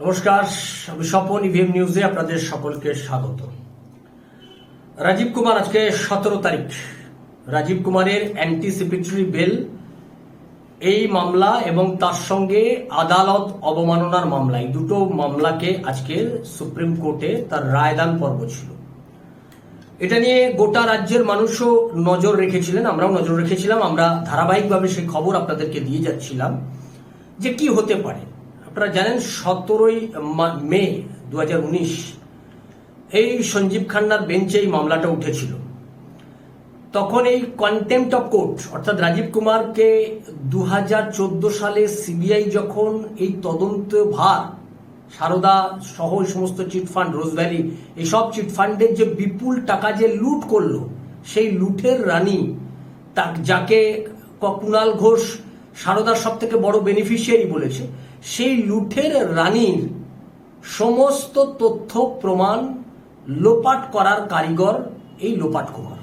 নমস্কার, আমি স্বপন ইভিএম নিউজে আপনাদের সকলকে স্বাগত। রাজীব কুমার আজকে সতেরো তারিখ। রাজীব কুমারের অ্যান্টিসিপেটরি বেল এই মামলা এবং তার সঙ্গে আদালত অবমাননার মামলা, এই দুটো মামলাকে আজকে সুপ্রিম কোর্টে তার রায়দান পর্ব ছিল। এটা নিয়ে গোটা রাজ্যের মানুষও নজর রেখেছিলেন, আমরাও নজর রেখেছিলাম, আমরা ধারাবাহিকভাবে সেই খবর আপনাদেরকে দিয়ে যাচ্ছিলাম যে কি হতে পারে। আপনারা জানেন সতেরোই মে দু হাজার উনিশ এই সঞ্জীব খান্নার বেঞ্চে এই মামলাটা উঠেছিল। তখন এই কন্টেম্পট অফ কোর্ট অর্থাৎ রাজীব কুমারকে দু হাজার চোদ্দ সালে সিবিআই যখন এই তদন্ত ভার, সারদা সহ সমস্ত চিটফান্ড রোজভ্যালি এইসব চিটফান্ডের যে বিপুল টাকা যে লুট করল, সেই লুটের রানী তা যাকে কুণাল ঘোষ সারদার সব থেকে বড় বেনিফিশিয়ারি বলেছে সেই লুঠের রানীর সমস্ত তথ্য প্রমাণ লোপাট করার কারিগর এই লোপাট কুমার।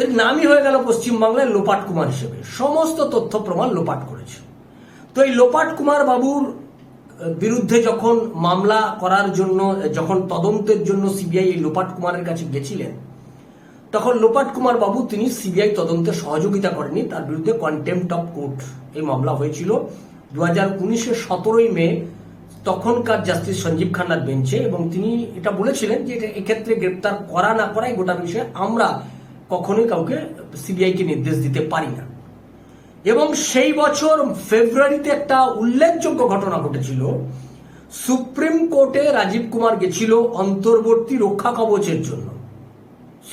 এর নামই হয়ে গেল পশ্চিমবাংলায় লোপাট কুমার হিসেবে। সমস্ত তথ্য প্রমাণ লোপাট করেছে। তো এই লোপাট কুমার বাবুর বিরুদ্ধে যখন মামলা করার জন্য, যখন তদন্তের জন্য সিবিআই এই লোপাট কুমারের কাছে গেছিলেন, তখন লোপাট কুমার বাবু তিনি সিবিআই তদন্তে সহযোগিতা করেনি তার বিরুদ্ধে কন্টেম্পট অফ কোর্ট এই মামলা হয়েছিল। দু হাজার সতেরোই মে তখনকার জাস্টিস সঞ্জীব খান্নার বেঞ্চে এবং তিনি এটা বলেছিলেন যে এক্ষেত্রে গ্রেপ্তার করা না করাই গোটা বিষয়ে আমরা কখনোই কাউকে সিবিআইকে নির্দেশ দিতে পারি না। এবং সেই বছর ফেব্রুয়ারিতে একটা উল্লেখযোগ্য ঘটনা ঘটেছিল। সুপ্রিম কোর্টে রাজীব কুমার গেছিল অন্তর্বর্তী রক্ষা কবচের জন্য।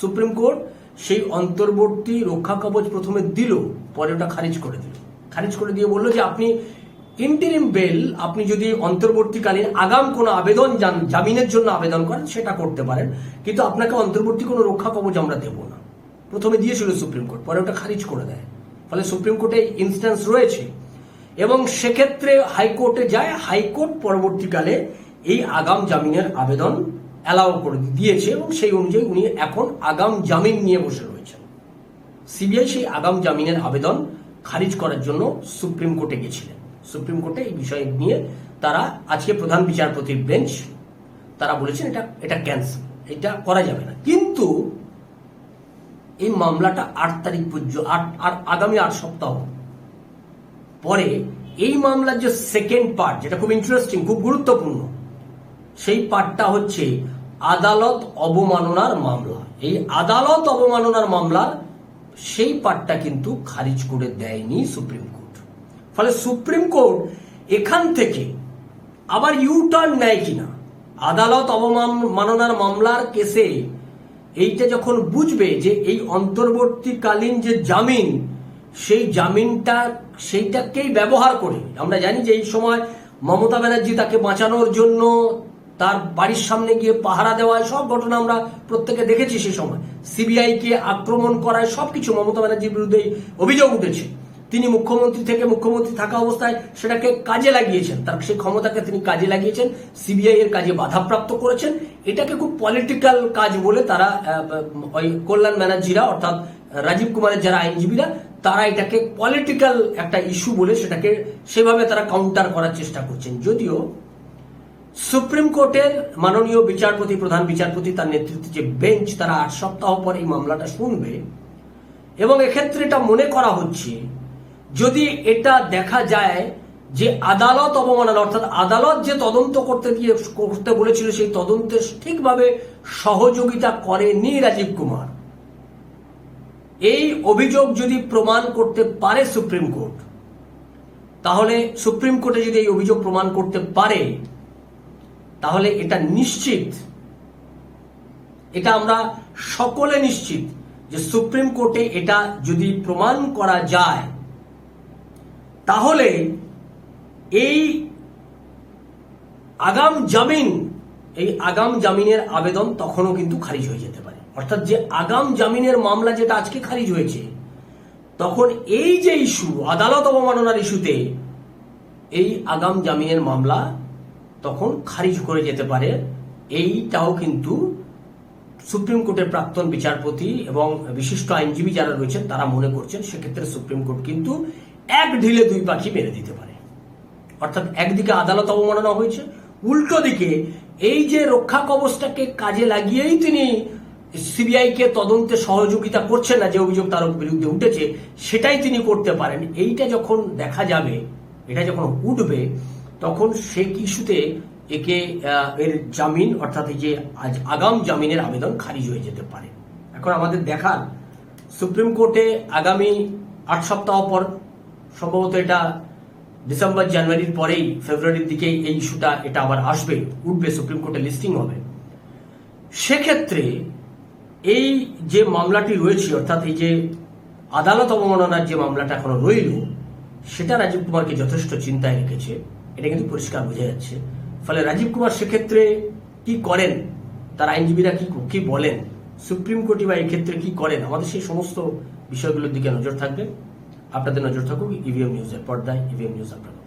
সুপ্রিম কোর্ট সেই অন্তর্বর্তী রক্ষা কবচ প্রথমে দিল, পরে ওটা খারিজ করে দিল। খারিজ করে দিয়ে বলল যে আপনি ইন্টারিম বেল আপনি যদি অন্তর্বর্তীকালীন আগাম কোনো আবেদন জামিনের জন্য আবেদন করেন, সেটা করতে পারেন। কিন্তু আপনাকে অন্তর্বর্তী কোনো রক্ষা কবচ আমরা দেব না। প্রথমে দিয়েছিল সুপ্রিম কোর্ট, পরে ওটা খারিজ করে দেয়। ফলে সুপ্রিম কোর্টে ইনস্ট্যান্স রয়েছে। এবং সেক্ষেত্রে হাইকোর্টে যায়, হাইকোর্ট পরবর্তীকালে এই আগাম জামিনের আবেদন অ্যালাউ করে দিয়েছে এবং সেই অনুযায়ী উনি এখন আগাম জামিন নিয়ে বসে রয়েছেন। সিবিআই সেই আগাম জামিনের আবেদন খারিজ করার জন্য সুপ্রিম কোর্টে গেছিলেন। সুপ্রিম কোর্টে এই বিষয় নিয়ে তারা আজকে প্রধান বিচারপতির বেঞ্চ তারা বলেছেন এটা এটা ক্যান্সেল এটা করা যাবে না। কিন্তু এই মামলাটা আট তারিখ পর্যন্ত আর আগামী আট সপ্তাহ পরে এই মামলার যে সেকেন্ড পার্ট যেটা খুব ইন্টারেস্টিং খুব গুরুত্বপূর্ণ, সেই পার্টটা হচ্ছে আদালত অবমাননার মামলা। এই আদালত অবমাননার মামলা সেই পার্টটা কিন্তু খারিজ করে দেয়নি সুপ্রিম কোর্ট ফলে সুপ্রিম কোর্ট এখান থেকে আবার ইউ টার্ন নেয় কিনা? আদালত অবমাননার মামলার কেসে এইটা যখন বুঝবে যে এই অন্তর্বর্তীকালীন যে জামিন, সেই জামিনটা, সেইটাকেই ব্যবহার করে, আমরা জানি যে এই সময় মমতা ব্যানার্জি তাকে বাঁচানোর জন্য তার বাড়ির সামনে গিয়ে পাহারা দেওয়ায় সব ঘটনা আমরা প্রত্যেকে দেখেছি সেই সময়। সিবিআই কে আক্রমণ করায় সবকিছু মমতা ব্যানার্জির বিরুদ্ধে অভিযোগ উঠেছে। তিনি মুখ্যমন্ত্রী থেকে মুখ্যমন্ত্রী থাকা অবস্থায় সেটাকে কাজে লাগিয়েছেন। তার সেই ক্ষমতাকে তিনি কাজে লাগিয়েছেন। সিবিআই এর কাজে বাধাপ্রাপ্ত করেছেন। এটাকে খুব পলিটিক্যাল কাজ বলে তারা ওই কল্যাণ ব্যানার্জিরা অর্থাৎ রাজীব কুমারের যারা আইনজীবীরা, তারা এটাকে পলিটিক্যাল একটা ইস্যু বলে সেটাকে সেভাবে তারা কাউন্টার করার চেষ্টা করছেন। যদিও সুপ্রিম কোর্টের মাননীয় বিচারপতি, প্রধান বিচারপতি তার নেতৃত্বে যে বেঞ্চ তারা আট সপ্তাহ পর এই মামলাটা শুনবে এবং এক্ষেত্রে এটা মনে করা হচ্ছে যদি এটা দেখা যায় যে আদালত অবমাননা, অর্থাৎ আদালত যে তদন্ত করতে দিয়ে করতে বলেছিল, সেই তদন্তে ঠিকভাবে সহযোগিতা করেনি রাজীব কুমার। এই অভিযোগ যদি প্রমাণ করতে পারে সুপ্রিম কোর্ট, তাহলে সুপ্রিম কোর্টে যদি এই অভিযোগ প্রমাণ করতে পারে, তাহলে এটা নিশ্চিত। এটা আমরা সকলে নিশ্চিত যে সুপ্রিম কোর্টে এটা যদি প্রমাণ করা যায় তাহলে এই আগাম জামিন, এই আগাম জামিনের আবেদন তখনও কিন্তু খারিজ হয়ে যেতে পারে। অর্থাৎ যে আগাম জামিনের মামলা যেটা আজকে খারিজ হয়েছে, তখন এই যে ইস্যু আদালত অবমাননার ইস্যুতে এই আগাম জামিনের মামলা তখন খারিজ করে যেতে পারে। এইটাও কিন্তু সুপ্রিম কোর্টের প্রাক্তন বিচারপতি এবং বিশিষ্ট আইনজীবী যারা রয়েছেন, তারা মনে করছেন, সেক্ষেত্রে সুপ্রিম কোর্ট কিন্তু এক ঢিলে দুই পাখি মেরে দিতে পারে। অর্থাৎ একদিকে আদালত অবমাননা হয়েছে, উল্টো দিকে এই যে রক্ষা কবচটাকে কাজে লাগিয়েই তিনি সিবিআই কে তদন্তে সহযোগিতা করছেন না, যে অভিযোগ তার বিরুদ্ধে উঠেছে, সেটাই তিনি করতে পারেন। এইটা যখন দেখা যাবে, এটা যখন উঠবে, তখন সে ইস্যুতে একে এর জামিন, অর্থাৎ এই যে আজ আগাম জামিনের আবেদন খারিজ হয়ে যেতে পারে। এখন আমাদের দেখার সুপ্রিম কোর্টে আগামী আট সপ্তাহ পর সম্ভবত এটা ডিসেম্বর জানুয়ারির পরেই ফেব্রুয়ারির দিকে এই ইস্যুটা, এটা আবার আসবে। উঠবে সুপ্রিম কোর্টে লিস্টিং হবে। সেক্ষেত্রে এই যে মামলাটি রয়েছে, অর্থাৎ এই যে আদালত অবমাননার যে মামলাটা এখনও রইল, সেটা রাজীব কুমারকে যথেষ্ট চিন্তায় রেখেছে। এটা কিন্তু পরিষ্কার বোঝা যাচ্ছে। ফলে রাজীব কুমার সেক্ষেত্রে কি করেন? তার আইনজীবীরা কি কি বলেন? সুপ্রিম কোর্টই বা এক্ষেত্রে কি করেন? আমাদের সেই সমস্ত বিষয়গুলোর দিকে নজর থাকবে। আপনাদের নজর থাকুক ইভিএম নিউজের পর্দায় ইভিএম নিউজ আপনাদের